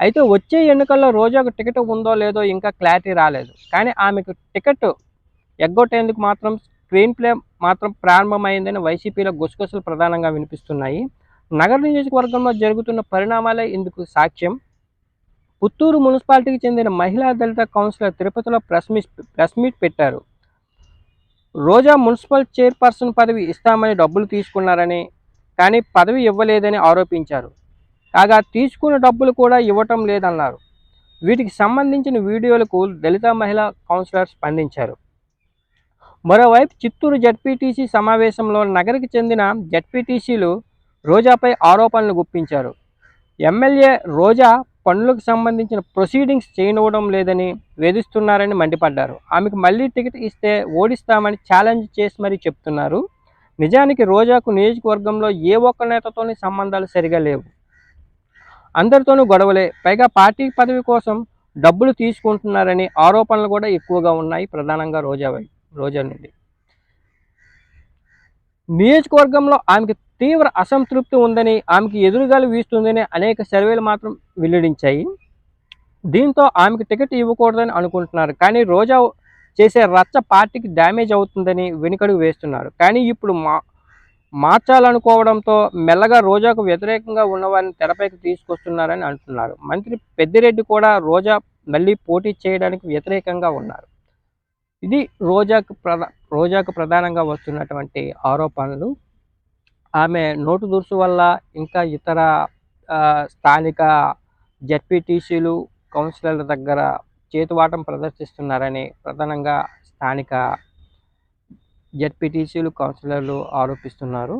అయితే వచ్చే ఎన్నికల్లో రోజాకు టికెట్ ఉందో లేదో ఇంకా క్లారిటీ రాలేదు. కానీ ఆమెకు టికెట్ ఎగ్గొట్టేందుకు మాత్రం స్క్రీన్ ప్లే మాత్రం ప్రారంభమైందని వైసీపీలో గుసగుసలు ప్రధానంగా వినిపిస్తున్నాయి. నగర నియోజకవర్గంలో జరుగుతున్న పరిణామాలే ఇందుకు సాక్ష్యం. పుత్తూరు మున్సిపాలిటీకి చెందిన మహిళా దళిత కౌన్సిలర్ తిరుపతిలో ప్రెస్ మీట్ ప్రెస్ మీట్ పెట్టారు. రోజా మున్సిపల్ చైర్పర్సన్ పదవి ఇస్తామని డబ్బులు తీసుకున్నారని కానీ పదవి ఇవ్వలేదని ఆరోపించారు. కాగా తీసుకున్న డబ్బులు కూడా ఇవ్వటం లేదన్నారు. వీటికి సంబంధించిన వీడియోలకు దళిత మహిళా కౌన్సిలర్ స్పందించారు. మరోవైపు చిత్తూరు జడ్పీటీసీ సమావేశంలో నగరికి చెందిన జడ్పీటీసీలు రోజాపై ఆరోపణలు గుప్పించారు. ఎమ్మెల్యే రోజా పనులకు సంబంధించిన ప్రొసీడింగ్స్ చేయనివ్వడం లేదని వేధిస్తున్నారని మండిపడ్డారు. ఆమెకు మళ్ళీ టికెట్ ఇస్తే ఓడిస్తామని ఛాలెంజ్ చేసి మరీ చెప్తున్నారు. నిజానికి రోజాకు నియోజకవర్గంలో ఏ ఒక్క నేతతోని సంబంధాలు సరిగా లేవు. అందరితోనూ గొడవలే. పైగా పార్టీ పదవి కోసం డబ్బులు తీసుకుంటున్నారని ఆరోపణలు కూడా ఎక్కువగా ఉన్నాయి ప్రధానంగా రోజా వై- రోజా నుండి. నియోజకవర్గంలో ఆమెకు తీవ్ర అసంతృప్తి ఉందని ఆమెకి ఎదురుగాలు వీస్తుందని అనేక సర్వేలు మాత్రం వెల్లడించాయి. దీంతో ఆమెకు టికెట్ ఇవ్వకూడదని అనుకుంటున్నారు. కానీ రోజా చేసే రచ్చ పార్టీకి డ్యామేజ్ అవుతుందని వెనుకడుగు వేస్తున్నారు. కానీ ఇప్పుడు మా మార్చాలనుకోవడంతో మెల్లగా రోజాకు వ్యతిరేకంగా ఉన్నవారిని తెరపైకి తీసుకొస్తున్నారని అంటున్నారు. మంత్రి పెద్దిరెడ్డి కూడా రోజా మళ్ళీ పోటీ చేయడానికి వ్యతిరేకంగా ఉన్నారు. ఇది రోజాకు ప్రధా రోజాకు ప్రధానంగా వస్తున్నటువంటి ఆరోపణలు. ఆమె నోటు దురుసు వల్ల ఇంకా ఇతర స్థానిక జడ్పీటీసీలు కౌన్సిలర్ల దగ్గర చేతువాటం ప్రదర్శిస్తున్నారని ప్రధానంగా స్థానిక జడ్పీటీసీలు కౌన్సిలర్లు ఆరోపిస్తున్నారు.